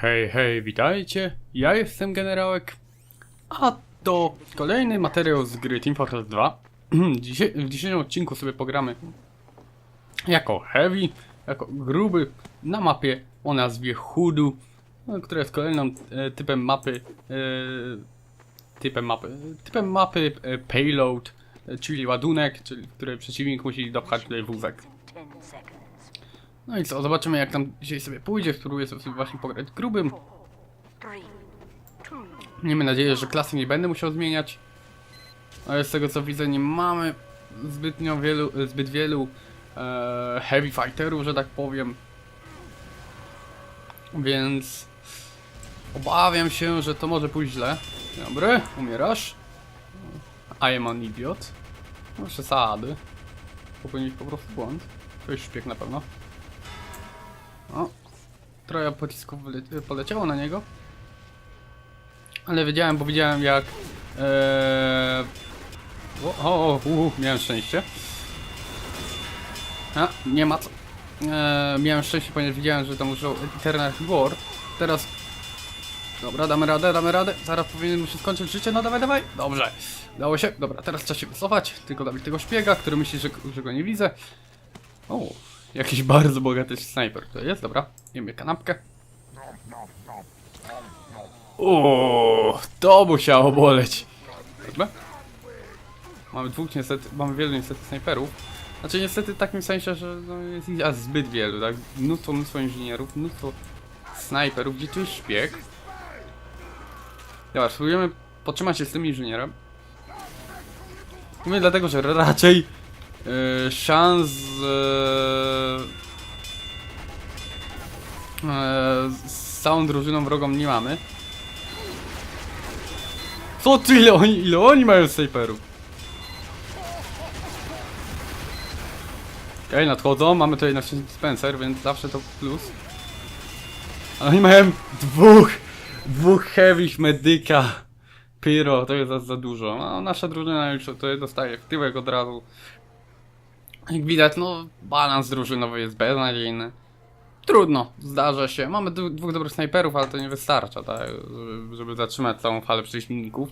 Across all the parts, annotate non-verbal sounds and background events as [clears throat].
Hej, hej, witajcie. Ja jestem generałek. A to kolejny materiał z gry Team Fortress 2. [clears throat] Dzisiaj, w dzisiejszym odcinku sobie pogramy jako Heavy, jako gruby na mapie o nazwie Hudu, no, która jest kolejną e, typem mapy e, typem mapy typem mapy e, payload, e, czyli ładunek, czyli w której przeciwnik musi dopchać tutaj wózek. 10 seconds. No i co, zobaczymy jak tam dzisiaj sobie pójdzie, spróbuję sobie właśnie pograć grubym. Miejmy nadzieję, że klasy nie będę musiał zmieniać. Ale z tego co widzę nie mamy zbytnio wielu, zbyt wielu e, heavy fighterów, że tak powiem. Więc obawiam się, że to może pójść źle. Dobry, umierasz? I am an idiot. No przesady. Popełnić po prostu błąd. To jest szpieg na pewno. O. Troja pocisków poleciało na niego. Ale wiedziałem, bo widziałem jak... Ee... O, o, o u, miałem szczęście. A, nie ma co. Eee, miałem szczęście, ponieważ widziałem, że tam użył Eternal War. Teraz... Dobra, damy radę, damy radę. Zaraz powinien mu się skończyć życie, no dawaj, dawaj. Dobrze. Dało się. Dobra, teraz trzeba się wycofać. Tylko zabić tego szpiega, który myśli, że, że go nie widzę. O, jakiś bardzo bogaty snajper to jest, dobra. Jemy kanapkę. O, to musiało boleć. Dobra. Mamy dwóch niestety, mamy wielu niestety snajperów. Znaczy niestety w takim sensie, że no, jest ich aż zbyt wielu, tak? Mnóstwo, mnóstwo inżynierów, mnóstwo snajperów, gdzie tu jest szpieg. Dobra, spróbujemy podtrzymać się z tym inżynierem. Mówię dlatego, że raczej yy, szans yy, yy, z całą drużyną wrogą nie mamy. Co ty, ile oni, ile oni mają snajperów? Okej, nadchodzą, mamy tutaj na szczęście dispenser, więc zawsze to plus. Ale oni mają dwóch, dwóch heavy medyka. Pyro, to jest za, za dużo. No, nasza drużyna już to dostaje w tyłek od razu. Jak widać, no, balans drużynowy jest beznadziejny. Trudno, zdarza się. Mamy dwóch dobrych snajperów, ale to nie wystarcza, tak, żeby, żeby zatrzymać całą falę przeciwników.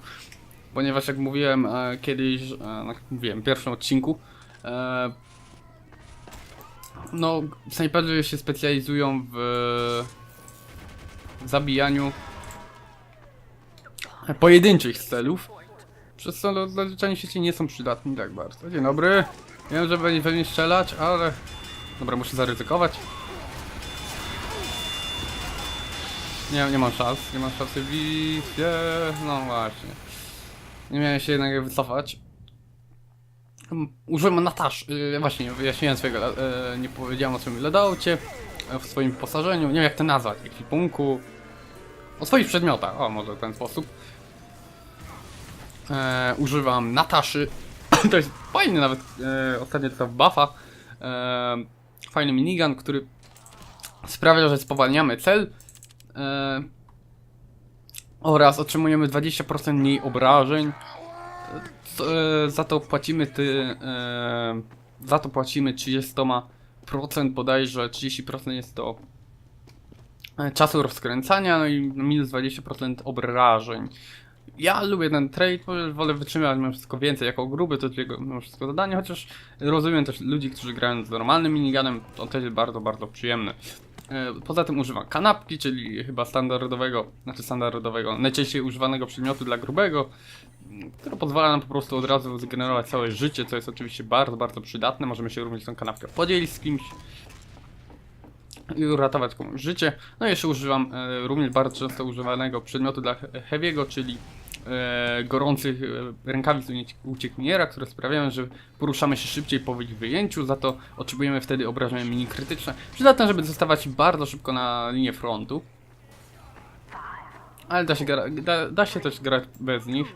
Ponieważ jak mówiłem e, kiedyś, e, no, jak mówiłem w pierwszym odcinku, e, no, snajperzy się specjalizują w zabijaniu pojedynczych celów, przez co zazwyczaj w świecie nie są przydatni tak bardzo. Dzień dobry, wiem, że będzie pewnie strzelać, ale... Dobra, muszę zaryzykować. Nie, nie mam szans, nie mam szansy w bitwie, no właśnie. Nie miałem się jednak wycofać. Mm, Użyłem Natasz, yy, właśnie, wyjaśniłem swojego, yy, nie powiedziałem o swoim loadoucie, yy, w swoim wyposażeniu, nie wiem jak to nazwać, ekwipunku, o swoich przedmiotach, o może w ten sposób. E, używam Nataszy, [laughs] to jest fajny nawet, e, ostatnio dostał buffa, e, fajny minigun, który sprawia, że spowalniamy cel e, oraz otrzymujemy 20% mniej obrażeń. E, za to płacimy ty, e, za to płacimy 30% bodajże 30% jest to e, czasu rozkręcania, no i minus 20% obrażeń. Ja lubię ten trade, wolę wytrzymywać mimo wszystko więcej jako gruby, to tylko mimo wszystko zadanie, chociaż rozumiem też ludzi, którzy grają z normalnym miniganem, to też jest bardzo, bardzo przyjemne. E, Poza tym używam kanapki, czyli chyba standardowego, znaczy standardowego, najczęściej używanego przedmiotu dla grubego, który pozwala nam po prostu od razu zgenerować całe życie, co jest oczywiście bardzo, bardzo przydatne. Możemy się również tą kanapkę podzielić z kimś i uratować komuś życie. No i jeszcze używam e, również bardzo często używanego przedmiotu dla he- Heavy'ego, czyli e, gorących e, rękawic ucie- uciekiniera, które sprawiają, że poruszamy się szybciej po wyjęciu, za to otrzymujemy wtedy obrażenia mini krytyczne, przydatne, żeby dostawać bardzo szybko na linię frontu. Ale da się, da, da się też grać bez nich.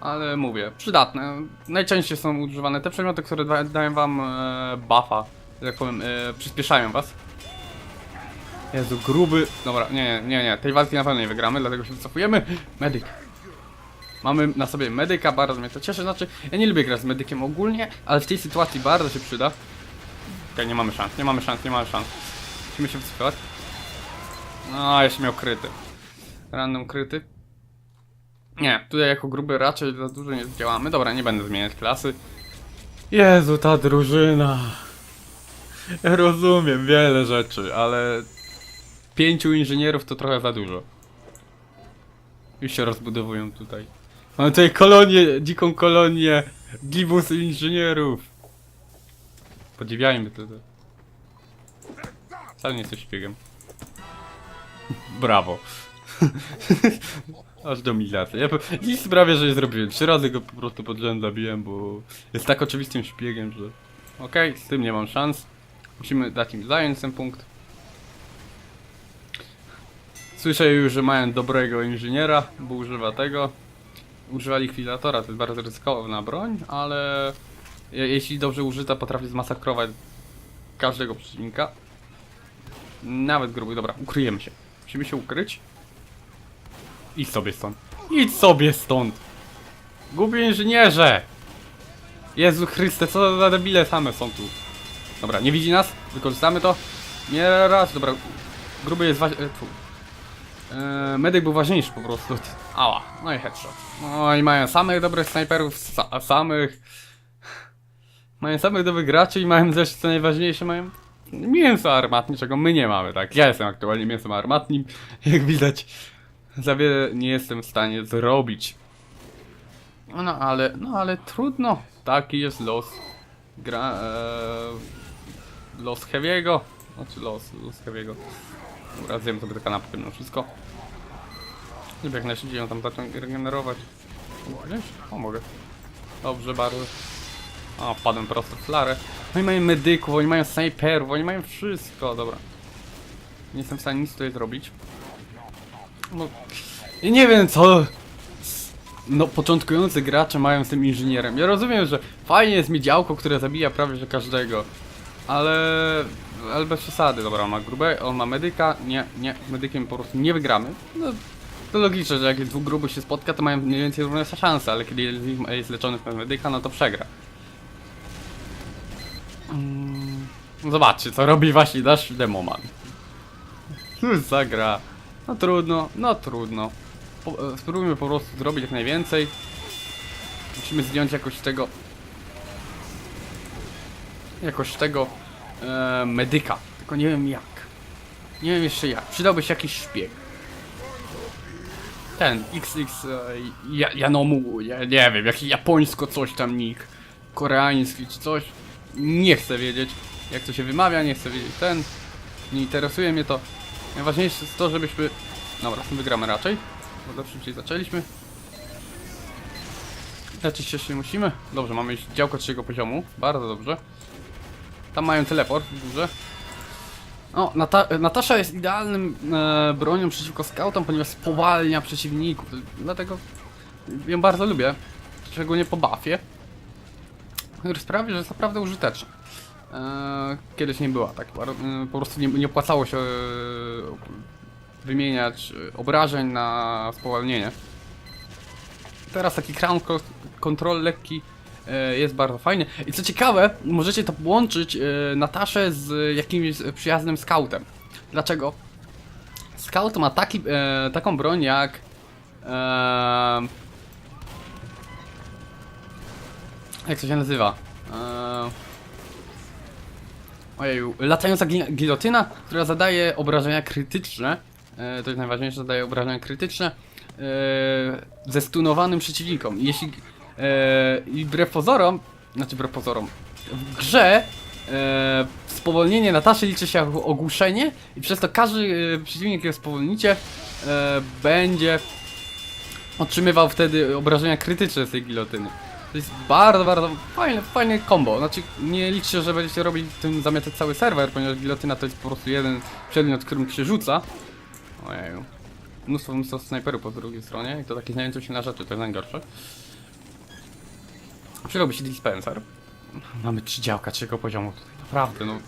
Ale mówię, przydatne. Najczęściej są używane te przedmioty, które da, dają wam e, buffa, tak powiem, e, przyspieszają was. Jezu, gruby. Dobra, nie, nie, nie, tej walki na pewno nie wygramy, dlatego się wycofujemy. Medyk. Mamy na sobie medyka, bardzo mnie to cieszy. Znaczy, ja nie lubię grać z medykiem ogólnie, ale w tej sytuacji bardzo się przyda. Okej, nie mamy szans, nie mamy szans, nie mamy szans. Musimy się wycofywać. No, jeszcze miał kryty. Random kryty. Nie, tutaj jako gruby raczej za dużo nie zdziałamy. Dobra, nie będę zmieniać klasy. Jezu, ta drużyna. Ja rozumiem wiele rzeczy, ale pięciu inżynierów to trochę za dużo. Już się rozbudowują tutaj. Mamy tutaj kolonię, dziką kolonię gibus inżynierów. Podziwiajmy to. Wcale nie jesteś szpiegiem. [laughs] Brawo. [laughs] Aż do mizacji. Ja dziś sprawię, że je zrobiłem. Trzy razy go po prostu pod rząd zabiłem, bo jest tak oczywistym szpiegiem, że... Okej, z tym nie mam szans. Musimy dać im zająć ten punkt. Słyszę już, że mają dobrego inżyniera, bo używa tego. Używa likwidatora, to jest bardzo ryzykowna broń, ale je, jeśli dobrze użyta, potrafi zmasakrować każdego przeciwnika. Nawet gruby. Dobra, ukryjemy się. Musimy się ukryć. Idź sobie stąd. Idź sobie stąd! Głupie inżynierze! Jezu Chryste, co za debile same są tu. Dobra, nie widzi nas? Wykorzystamy to? Nie raz, dobra. Gruby jest waż... E, E, medyk był ważniejszy po prostu. Ała, no i headshot. No i mają samych dobrych snajperów, sa samych... Mają samych dobrych graczy i mają też, co najważniejsze, mają mięso armatnie, czego my nie mamy, tak? Ja jestem aktualnie mięsem armatnim, jak widać. Za wiele nie jestem w stanie zrobić. No ale, no ale trudno. Taki jest los. Gra... E, los Heavy'ego. Znaczy los, los Heavy'ego. Dobra, zjem sobie te kanapki mimo wszystko. Żeby jak najszybciej ją tam zacząć regenerować. Mogę? O, mogę. Dobrze, bardzo. O, wpadłem prosto w flarę. Oni mają medyków, oni mają snajperów, oni mają wszystko, dobra. Nie jestem w stanie nic tutaj zrobić. No, ja nie wiem co... No, początkujący gracze mają z tym inżynierem. Ja rozumiem, że fajnie jest mieć działko, które zabija prawie że każdego. Ale... Ale bez przesady. Dobra, on ma grube, on ma medyka. Nie, nie, medykiem po prostu nie wygramy. No, to logiczne, że jak dwóch grubych się spotka, to mają mniej więcej równe szanse, ale kiedy jest leczony przez medyka, no to przegra. Mm, Zobaczcie, co robi właśnie nasz demoman. Cóż za gra. No trudno, no trudno. Po, e, spróbujmy po prostu zrobić jak najwięcej. Musimy zdjąć jakoś tego... Jakoś tego... E, medyka. Tylko nie wiem jak. Nie wiem jeszcze jak. Przydałby się jakiś szpieg. Ten, XX... E, ja, Janomu, ja nie wiem, jaki japońsko coś tam nick. Koreański czy coś. Nie chcę wiedzieć jak to się wymawia, nie chcę wiedzieć ten. Nie interesuje mnie to. Najważniejsze jest to, żebyśmy... Dobra, wygramy raczej. Bo to szybciej zaczęliśmy. Leczyć się musimy. Dobrze, mamy już działko trzeciego poziomu. Bardzo dobrze. Tam mają teleport w górze. O, Nata Natasza jest idealnym e, bronią przeciwko scoutom, ponieważ spowalnia przeciwników. Dlatego ją bardzo lubię. Szczególnie po buffie. Który sprawi, że jest naprawdę użyteczna. E, kiedyś nie była tak. e, Po prostu nie, nie opłacało się e, wymieniać obrażeń na spowalnienie. Teraz taki crown co- control lekki jest bardzo fajny. I co ciekawe, możecie to połączyć e, Nataszę z jakimś przyjaznym scoutem. Dlaczego? Scout ma taki, e, taką broń jak e, jak to się nazywa? E, Ojeju, latająca gi- gilotyna, która zadaje obrażenia krytyczne. E, to jest najważniejsze, zadaje obrażenia krytyczne e, ze stunowanym przeciwnikom. Jeśli e, i wbrew pozorom, znaczy wbrew pozorom, w grze e, spowolnienie Nataszy liczy się ogłuszenie i przez to każdy e, przeciwnik, jakiego spowolnicie, e, będzie otrzymywał wtedy obrażenia krytyczne z tej gilotyny. To jest bardzo, bardzo fajne, fajne combo. Znaczy, nie liczcie, że będziecie robić tym zamiatać cały serwer, ponieważ gilotyna to jest po prostu jeden przedmiot, którym się rzuca. Ojeju. Mnóstwo, mnóstwo snajperów po drugiej stronie i to takie znające się na rzeczy, to jest najgorsze. Przydałby się dispenser. Mamy trzy działka trzeciego poziomu tutaj, naprawdę, no.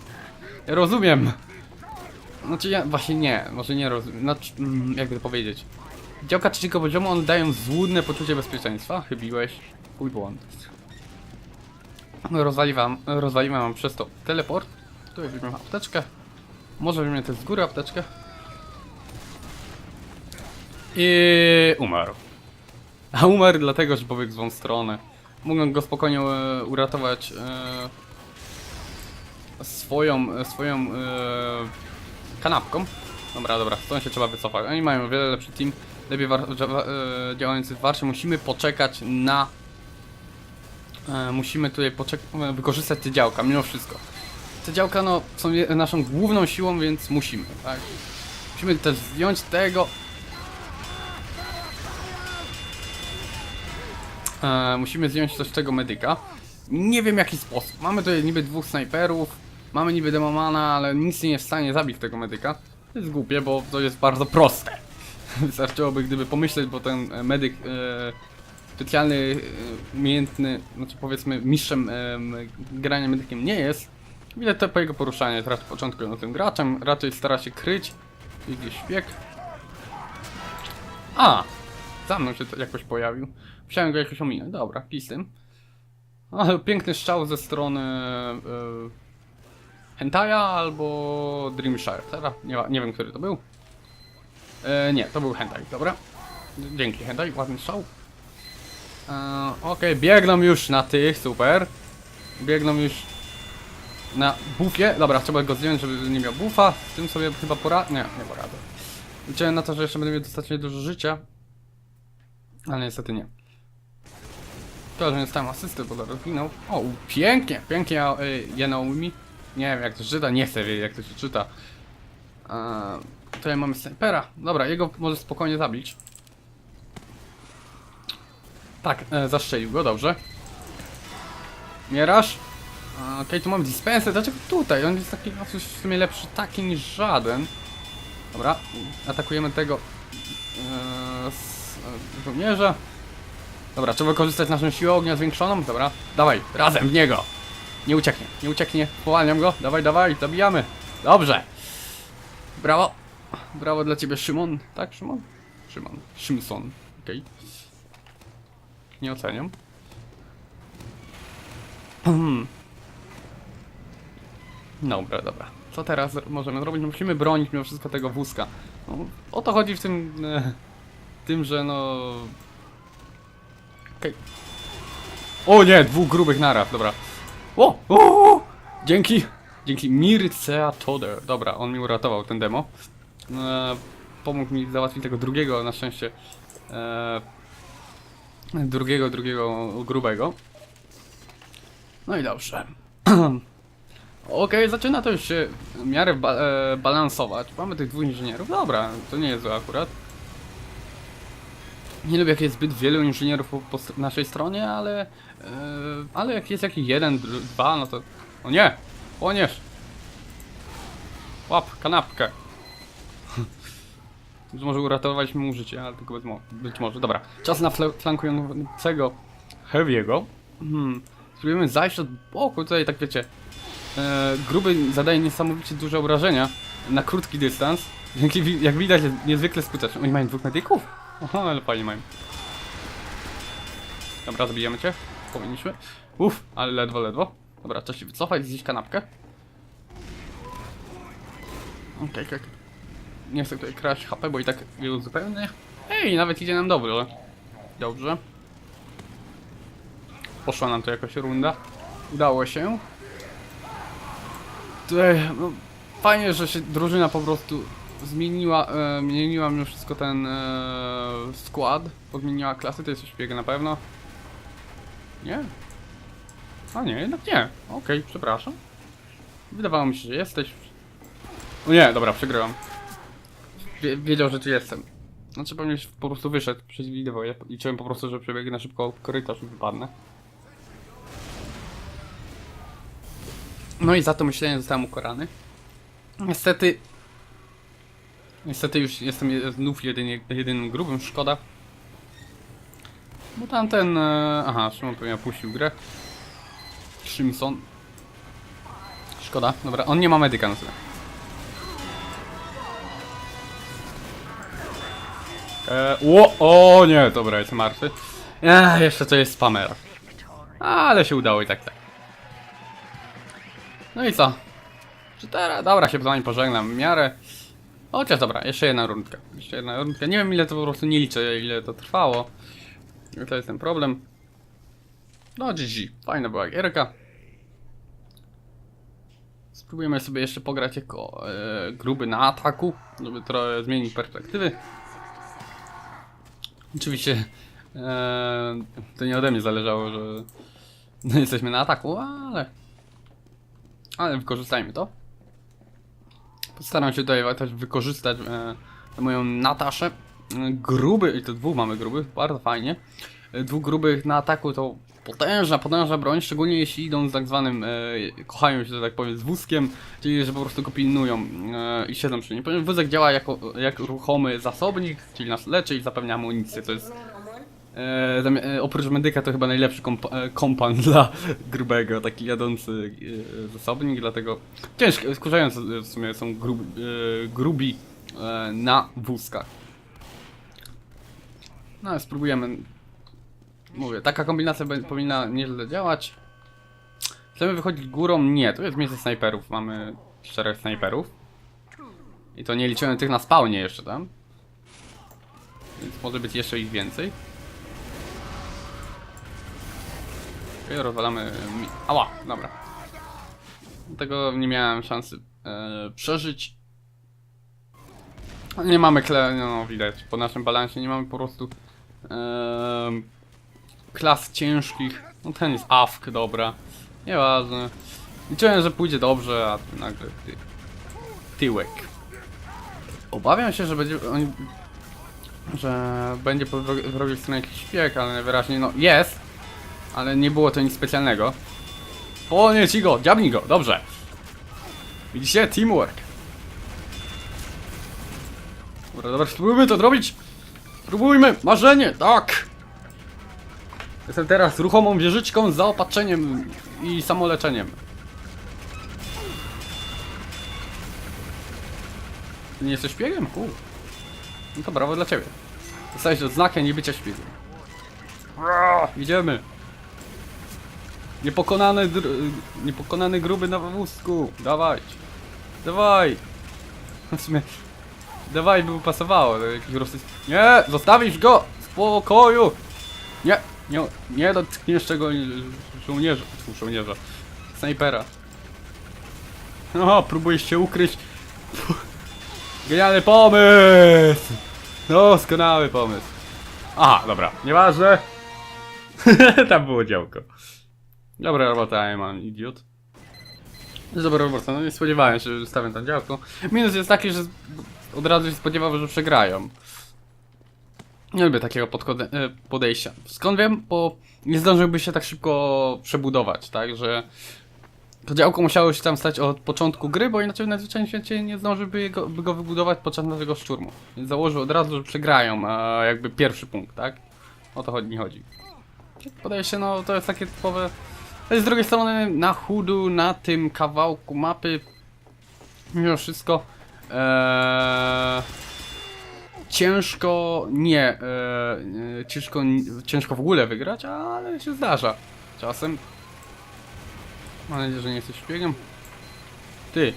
Ja rozumiem. Znaczy ja, właśnie nie, może nie rozumiem, znaczy, mm, jakby to powiedzieć. Działka trzeciego poziomu, one dają złudne poczucie bezpieczeństwa, chybiłeś. Mój błąd. Rozwaliwam, rozwaliłem mam przez to teleport. Tu weźmiemy apteczkę. Może weźmiemy też z góry apteczkę. I umarł. A umarł dlatego, że pobiegł w złą stronę. Mogłem go spokojnie e, uratować e, swoją, e, swoją kanapką. Dobra, dobra, stąd się trzeba wycofać. Oni mają o wiele lepszy team, lepiej war, działający w Warszy. Musimy poczekać na... Musimy tutaj wykorzystać te działka, mimo wszystko. Te działka no, są naszą główną siłą, więc musimy, tak? Musimy też zdjąć tego... E, musimy zdjąć też tego medyka. Nie wiem jaki sposób. Mamy tutaj niby dwóch snajperów, mamy niby demomana, ale nic nie jest w stanie zabić tego medyka. To jest głupie, bo to jest bardzo proste. [laughs] Wystarczyłoby gdyby pomyśleć, bo ten e, medyk e, specjalny, e, umiejętny, znaczy powiedzmy mistrzem e, grania medykiem nie jest. Widać to po jego poruszaniu, jest raczej początkującym graczem, raczej stara się kryć jakiś szpieg. A! Za mną się to jakoś pojawił. Musiałem go jakoś ominąć. Dobra, pisem. Ale piękny strzał ze strony Hentaja albo Dreamshire. Teraz nie, nie wiem, który to był. E, nie, to był Hentai, dobra. Dzięki Hentai, ładny strzał. E, Okej, biegną już na tych, super. Biegną już na bufie. Dobra, trzeba go zdjąć, żeby nie miał bufa. Z tym sobie chyba poradzę. Nie, nie poradzę. Liczyłem na to, że jeszcze będę miał dostatecznie dużo życia. Ale niestety nie. To, że dostałem asysty, bo zaraz zginął. O, pięknie, pięknie, y, Yanaomi. Nie wiem jak to się czyta, nie chcę wiedzieć jak to się czyta. Eee, tutaj mamy snajpera. Dobra, jego może spokojnie zabić. Tak, e, zastrzelił go, dobrze. Mierasz? A, Okej, tu mam dispensę, dlaczego tutaj? On jest taki no, w sumie lepszy taki niż żaden. Dobra, atakujemy tego e, e, żołnierza. Dobra, trzeba korzystać naszą siłą ognia zwiększoną. Dobra, dawaj, razem w niego. Nie ucieknie, nie ucieknie. Powalniam go. Dawaj, dawaj, zabijamy. Dobrze. Brawo. Brawo dla ciebie, Szymon. Tak, Szymon? Szymon. Szymson. Okej. Nie oceniam. Hmm. Dobra, dobra. Co teraz możemy zrobić? No musimy bronić mimo wszystko tego wózka. No, o to chodzi w tym... Tym, że no... Okej. O nie, dwóch grubych naraz, dobra. O, o! Dzięki, dzięki Mircea Toder. Dobra, on mi uratował ten demo. E, pomógł mi załatwić tego drugiego, na szczęście. E, drugiego, drugiego grubego. No i dobrze. [clears throat] Okej, zaczyna to już się w miarę ba e, balansować. Mamy tych dwóch inżynierów. Dobra, to nie jest złe akurat. Nie lubię jak jest zbyt wielu inżynierów po, po naszej stronie, ale... e, ale jak jest jakiś jeden, dwa, no to... O nie! Płoniesz! Łap, kanapkę! [laughs] Może uratowaliśmy mu życie, ale tylko być, mo być może. Dobra, czas na fl flankującego Heavy'ego. Hmm. Spróbujemy zajść od boku, tutaj tak wiecie... E, gruby zadaje niesamowicie duże obrażenia na krótki dystans. Wi- jak widać, jest niezwykle skuteczny. Oni mają dwóch medyków? Aha, ale fajnie mają. Dobra, zabijemy cię. Powinniśmy. Uff, ale ledwo, ledwo. Dobra, czas się wycofać, zjeść kanapkę. Okej, okay, Nie chcę tutaj kraść HP, bo i tak je uzupełnię. Ej, nawet idzie nam dobrze. Dobrze. Poszła nam to jakoś runda. Udało się. Tutaj, no, fajnie, że się drużyna po prostu zmieniła, e, zmieniła mimo wszystko ten e, skład, podmieniła klasy, to jest szpieg na pewno. Nie? A nie, jednak nie. Okej, przepraszam. Wydawało mi się, że jesteś. O nie, dobra, przegrywam. Wie, wiedział, że tu jestem. Znaczy pewnie po prostu wyszedł przez wideo. Ja liczyłem po prostu, że przebiegnę szybko korytarz i wypadnę. No i za to myślenie zostałem ukarany. Niestety... Niestety już jestem je- znów jedynie, jedynym grubym, szkoda. Bo tamten... E, aha, Szymon pewnie opuścił grę. Szymson. Szkoda, dobra, on nie ma medyka na sobie. E, o, o nie, dobra, jest martwy. Eee, jeszcze to jest spamer. Ale się udało i tak tak. No i co? Czy teraz? Dobra, się z wami pożegnam w miarę. Chociaż dobra, jeszcze jedna rundka. Jeszcze jedna rundka. Nie wiem ile to po prostu nie liczę, ile to trwało. To jest ten problem. No GG, fajna była gierka. Spróbujemy sobie jeszcze pograć jako e, gruby na ataku, żeby trochę zmienić perspektywy. Oczywiście e, to nie ode mnie zależało, że [laughs] jesteśmy na ataku, ale ale wykorzystajmy to. Postaram się tutaj też wykorzystać e, moją Nataszę. E, Gruby, i to dwóch mamy grubych, bardzo fajnie. E, dwóch grubych na ataku to potężna, potężna broń, szczególnie jeśli idą z tak zwanym, e, kochają się, że tak powiem, z wózkiem, czyli że po prostu go pilnują e, i siedzą przy nim. Ponieważ wózek działa jako, jak ruchomy zasobnik, czyli nas leczy i zapewnia amunicję, to jest E, e, oprócz medyka to chyba najlepszy komp- e, kompan [laughs] dla grubego, taki jadący e, zasobnik, dlatego ciężko, skurzające w sumie są grub, e, grubi e, na wózkach. No ale spróbujemy. Mówię, taka kombinacja powinna nieźle działać. Chcemy wychodzić górą? Nie, to jest miejsce snajperów, mamy czterech snajperów. I to nie liczymy tych na spawnie jeszcze tam. Więc może być jeszcze ich więcej. I rozwalamy. Ała, dobra. Tego nie miałem szansy e, przeżyć. Nie mamy kle... no widać, po naszym balansie nie mamy po prostu e, klas ciężkich. No ten jest awk, dobra. Nieważne. Liczyłem, że pójdzie dobrze, a tu nagle ty... tyłek. Obawiam się, że będzie... Że będzie po wrogiej stronie jakiś szpieg, ale najwyraźniej no jest. Ale nie było to nic specjalnego. O nie, ci go, dziabnij go, dobrze. Widzicie? Teamwork. Dobra, dobra, spróbujmy to zrobić. Spróbujmy, marzenie, tak. Jestem teraz ruchomą wieżyczką z zaopatrzeniem i samoleczeniem. Ty nie jesteś szpiegiem? Cool. No to brawo dla ciebie. Dostałeś odznakę niebycia szpiegiem. Idziemy. Niepokonany, dr- niepokonany gruby na wózku. Dawaj. Dawaj. [laughs] W sumie, dawaj by mu pasowało. do jakichś rosyjs... Nie, zostawisz go spokoju. Nie, nie, nie dotkniesz czego żołnierza. Żołnierza. Snajpera. O, próbujesz się ukryć. [laughs] Genialny pomysł. Doskonały pomysł. Aha, dobra, nieważne. [laughs] Tam było działko. Dobra robota, man, idiot. Dobra robota, no nie spodziewałem się, że stawiam tam działko. Minus jest taki, że od razu się spodziewał, że przegrają. Nie lubię takiego e, podejścia. Skąd wiem? Bo nie zdążyłby się tak szybko przebudować, tak, że to działko musiało się tam stać od początku gry, bo inaczej na zwyczajnym świecie nie zdążyłby go, by go wybudować podczas naszego szturmu. Więc założył od razu, że przegrają, a jakby pierwszy punkt, tak? O to chodzi, nie chodzi. Podaje się, no to jest takie typowe. Z drugiej strony na chudu, na tym kawałku mapy, mimo wszystko, ee, ciężko nie, e, ciężko, ciężko w ogóle wygrać, ale się zdarza czasem. Mam nadzieję, że nie jesteś szpiegiem. Ty,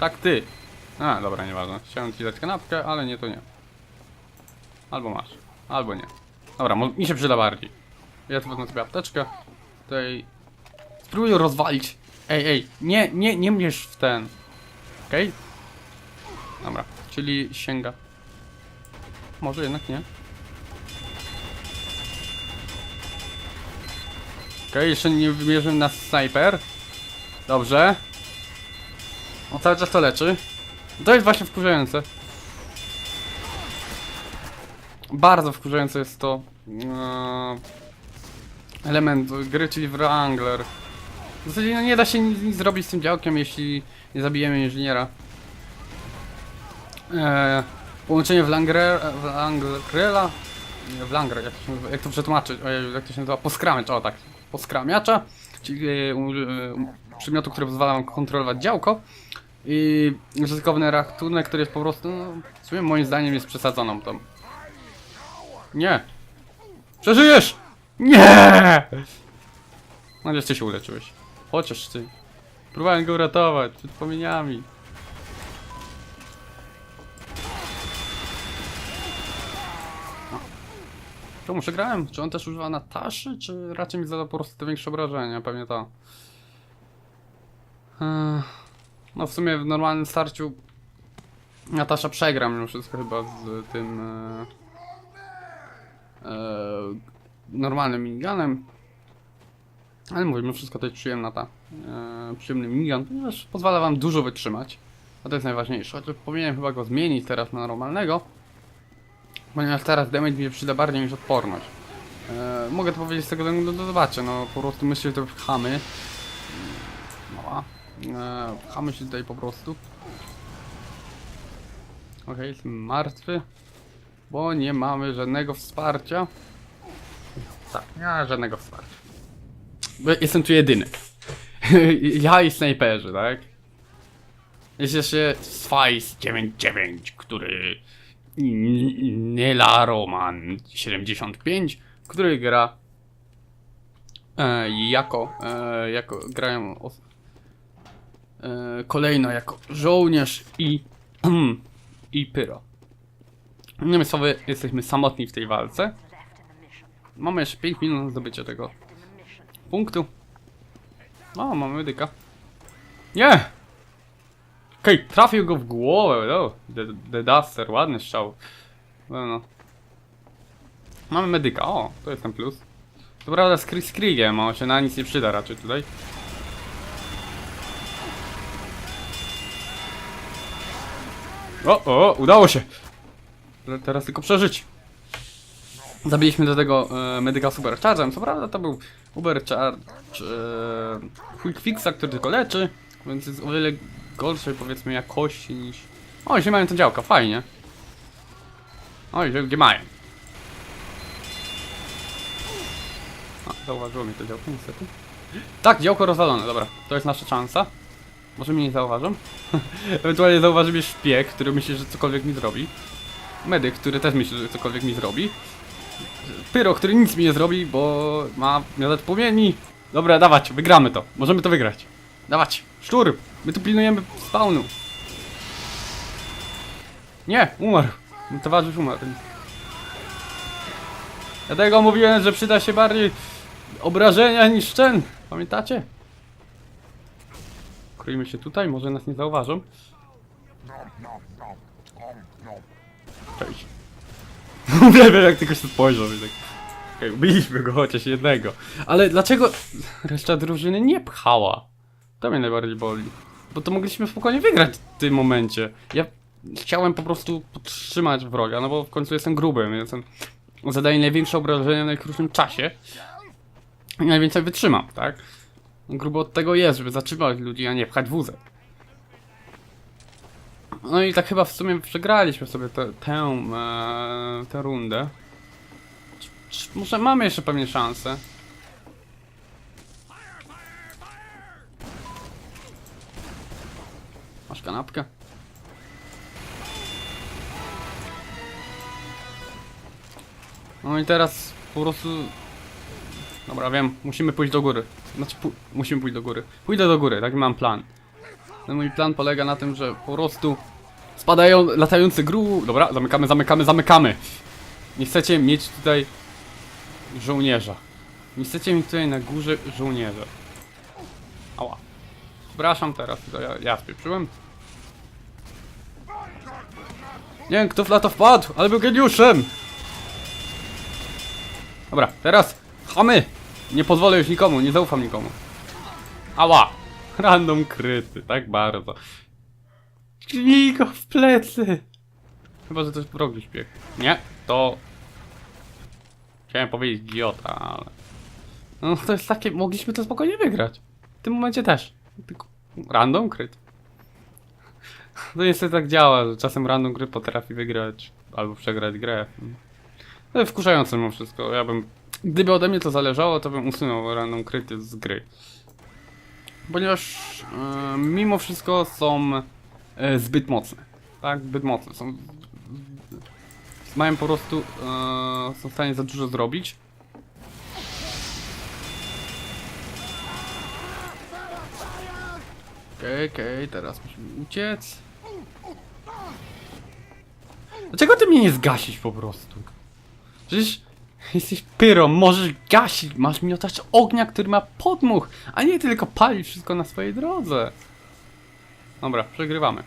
tak ty. A, dobra, nieważne. Chciałem ci dać kanapkę, ale nie, to nie. Albo masz, albo nie. Dobra, mi się przyda bardziej. Ja tu wezmę sobie apteczkę. Tutaj... Spróbuję rozwalić. Ej, ej, nie, nie, nie mierz w ten. Okej? Dobra, czyli sięga. Może jednak nie. Okej, jeszcze nie wymierzyłem na sniper. Dobrze. On cały czas to leczy. To jest właśnie wkurzające. Bardzo wkurzające jest to eee, element gry, czyli Wrangler. W zasadzie no, nie da się nic, nic zrobić z tym działkiem, jeśli nie zabijemy inżyniera. Eee, połączenie Wlangre- Wlangrela nie, Wlangre, jak, to jak to przetłumaczyć, Ojej, jak to się nazywa, poskramiacz, o tak, poskramiacza, czyli e, u- e, przedmiotu, który pozwala nam kontrolować działko i ryzykowny ratunek, który jest po prostu, no, w sumie moim zdaniem jest przesadzoną tą nie! Przeżyjesz! Nie! No ty się uleczyłeś. Chociaż ty. Próbowałem go uratować przed płomieniami. No. To muszę grałem? Czy on też używa Nataszy, czy raczej mi zada po prostu te większe obrażenia? Pewnie to. No w sumie w normalnym starciu Natasza przegra mimo wszystko chyba z tym e, e, normalnym miniganem. Ale mówię, mimo wszystko to jest przyjemna ta, e, przyjemny minigun, ponieważ pozwala wam dużo wytrzymać. A to jest najważniejsze. Chociaż powinienem chyba go zmienić teraz na normalnego. Ponieważ teraz damage mi się przyda bardziej niż odporność. E, mogę to powiedzieć z tego względu, no zobaczcie, no po prostu my się tutaj pchamy. No, e, pchamy się tutaj po prostu. Okej, jestem martwy. Bo nie mamy żadnego wsparcia. Tak, nie ma żadnego wsparcia. Jestem tu jedyny. [laughs] ja i snajperzy, tak? Jest jeszcze Spice 99, który... Nela Roman 75, który gra e, jako, e, jako grają e, kolejno jako żołnierz i [clears throat] i pyro. Innymi słowy, jesteśmy samotni w tej walce. Mamy jeszcze 5 minut na zdobycie tego. Punktu. O, mamy medyka. Nie! Okej, trafił go w głowę, no. The, the Duster, ładny strzał. No, no. Mamy medyka, o, to jest ten plus. To prawda z Chris Kriegiem, on się na nic nie przyda raczej tutaj. O, o, udało się! Te- Teraz tylko przeżyć. Zabiliśmy do tego e, medyka Supercharge'em. Co prawda to był Ubercharge e, Quick Fixa, który tylko leczy, więc jest o wiele gorszej powiedzmy jakości niż... O, jeśli mają to działka, fajnie. Że- gdzie mają? A, zauważyło mi to działko niestety. Tak, działko rozwalone, dobra. To jest nasza szansa. Może mnie nie zauważą. [laughs] Ewentualnie zauważy mnie szpieg, który myśli, że cokolwiek mi zrobi. Medyk, który też myśli, że cokolwiek mi zrobi. Pyro, który nic mi nie zrobi, bo ma miodać płomieni. Dobra, dawać, wygramy to. Możemy to wygrać. Dawać, szczur, my tu pilnujemy spawnu. Nie, umarł. Towarzysz umarł. Dlatego mówiłem, że przyda się bardziej obrażenia niż szczęt. Pamiętacie? Kroimy się tutaj, może nas nie zauważą. Cześć. [laughs] Uwielbiam jak tylko się spojrzał i tak... Okej, ubiliśmy go chociaż jednego. Ale dlaczego reszta drużyny nie pchała? To mnie najbardziej boli. Bo to mogliśmy spokojnie wygrać w tym momencie. Ja chciałem po prostu podtrzymać wroga, no bo w końcu jestem gruby, więc on zadaje największe obrażenia w najkrótszym czasie. I najwięcej wytrzymam, tak? Grubo od tego jest, żeby zatrzymać ludzi, a nie pchać wózek. No i tak chyba w sumie przegraliśmy sobie tę, tę, e, tę rundę. Czy- czy Może mamy jeszcze pewnie szansę. Masz kanapkę? No i teraz po prostu... Dobra, wiem, musimy pójść do góry. Znaczy, musimy pójść do góry. Pójdę do góry, taki mam plan. Ten mój plan polega na tym, że po prostu spadają latający gru. Dobra, zamykamy, zamykamy, zamykamy. Nie chcecie mieć tutaj żołnierza. Nie chcecie mieć tutaj na górze żołnierza. Ała. Przepraszam teraz, to ja, ja spieprzyłem. Nie wiem, kto w lato wpadł, ale był geniuszem. Dobra, teraz chamy. Nie pozwolę już nikomu, nie zaufam nikomu. Ała. Random kryty, tak bardzo. Dźgnij go w plecy! Chyba, że to jest wrogi śpiech. Nie, to... Chciałem powiedzieć idiota, ale... No to jest takie... Mogliśmy to spokojnie wygrać. W tym momencie też. Tylko random kryt. To niestety tak działa, że czasem random kryt potrafi wygrać albo przegrać grę. Jest wkurzające mimo wszystko. Ja bym... Gdyby ode mnie to zależało, to bym usunął random kryty z gry. Ponieważ e, mimo wszystko są e, zbyt mocne. Tak, zbyt mocne. Są, mają po prostu, e, są w stanie za dużo zrobić. Okej, okej, teraz musimy uciec. Dlaczego ty mnie nie zgasić po prostu? Przecież Jesteś pyro, możesz gasić, masz miotacz ognia, który ma podmuch, a nie tylko pali wszystko na swojej drodze. Dobra, przegrywamy.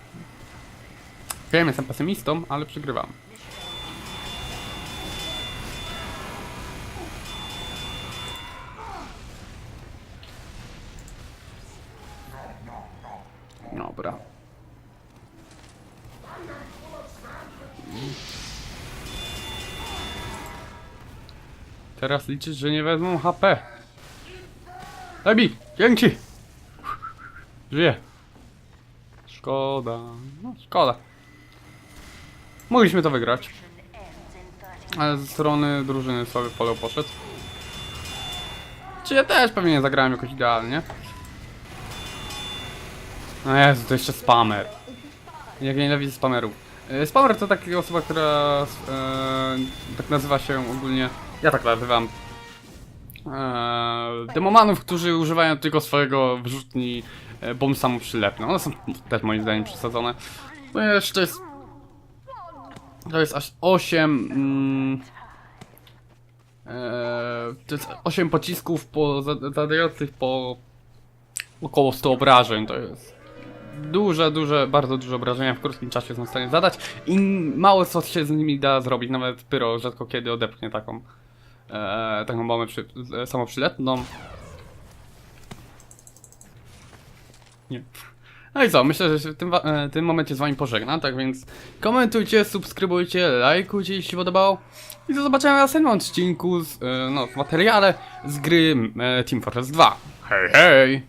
Wiem, jestem pesymistą, ale przegrywamy. Dobra. Teraz liczysz, że nie wezmą HP. Ebi, dzięki! Żyje. Szkoda. No, szkoda. Mogliśmy to wygrać. Ends in 30 Ale ze strony drużyny sobie polał poszedł. Czy ja też pewnie nie zagrałem jakoś idealnie. No Jezu, to jeszcze spamer. Jak ja nienawidzę spamerów. E, Spamer to taka osoba, która e, tak nazywa się ogólnie, ja tak nazywam, e, demomanów, którzy używają tylko swojego wyrzutni e, bomb samoprzylepne. One są też moim zdaniem przesadzone. Ponieważ to jest to jest aż 8 mm, e, to jest 8 pocisków po, za- zadających po około 100 obrażeń. To jest duże, duże, bardzo duże obrażenia w krótkim czasie są w stanie zadać i mało co się z nimi da zrobić. Nawet Pyro rzadko kiedy odepchnie taką e, taką bombę przy, e, samoprzyletną. Nie. No i co, myślę, że się w tym, e, tym momencie z wami pożegnam, tak więc komentujcie, subskrybujcie, lajkujcie, jeśli podobało. I do zobaczenia w następnym odcinku, z, e, no, w materiale z gry e, Team Fortress 2. Hej, hej!